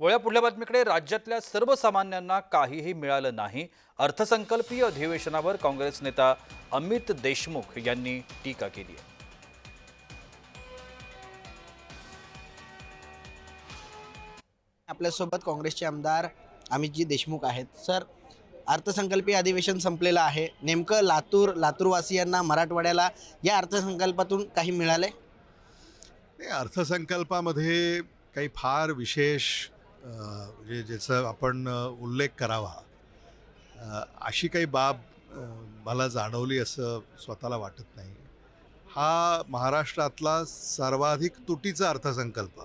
वळ्या पुढल्या बातमीकडे राज्यातल्या सर्वसामान्यांना काहीही मिळालं नाही. अर्थसंकल्पीय अधिवेशनावर काँग्रेस नेता अमित देशमुख यांनी टीका केली आहे. आपल्यासोबत काँग्रेसचे आमदार अमितजी देशमुख आहेत. सर अर्थसंकल्पीय अधिवेशन संपलेलं आहे. नेमकं लातूर लातूरवासियांना मराठवाड्याला या अर्थसंकल्पातून काही मिळाले नाही अर्थसंकल्पामध्ये काही फार विशेष म्हणजे ज्याचा आपण उल्लेख करावा अशी काही बाब मला जाणवली असं स्वतःला वाटत नाही. हा महाराष्ट्रातला सर्वाधिक तुटीचा अर्थसंकल्प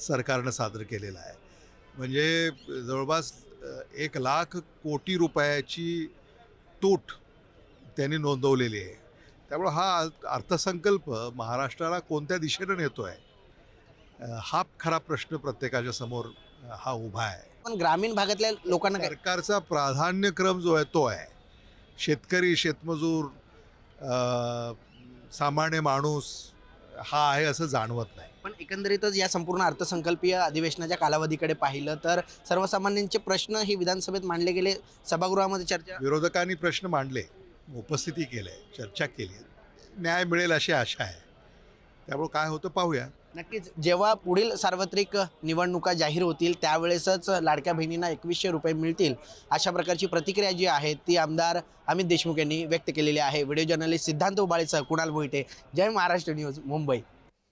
सरकारनं सादर केलेला आहे. म्हणजे जवळपास एक लाख कोटी रुपयाची तूट त्यांनी नोंदवलेली आहे. त्यामुळं हा अर्थसंकल्प महाराष्ट्राला कोणत्या दिशेनं नेतो आहे हा खरा प्रश्न प्रत्येकाच्या समोर हा उभा आहे. पण ग्रामीण भागातल्या लोकांना काय? सरकारचा प्राधान्यक्रम जो आहे तो आहे. शेतकरी शेतमजूर अ, सामान्य माणूस हा आहे असं जाणवत नाही. पण एकंदरीतच या संपूर्ण अर्थसंकल्पीय अधिवेशनाच्या कालावधीकडे पाहिलं तर सर्वसामान्यांचे प्रश्न हे विधानसभेत मांडले गेले. सभागृहामध्ये चर्चा विरोधकांनी प्रश्न मांडले उपस्थिती केले चर्चा केली. न्याय मिळेल अशी आशा आहे. त्यामुळे काय होतं पाहूया. नक्कीच. जेव्हा पुढील सार्वत्रिक निवडणुका जाहीर होतील त्यावेळेसच लाडक्या बहिणींना एकवीसशे रुपये मिळतील अशा प्रकारची प्रतिक्रिया जी आहे ती आमदार अमित देशमुख यांनी व्यक्त केलेली आहे. व्हिडिओ जर्नलिस्ट सिद्धांत उबाळेसह कुणाल मोहिते. जय महाराष्ट्र न्यूज मुंबई.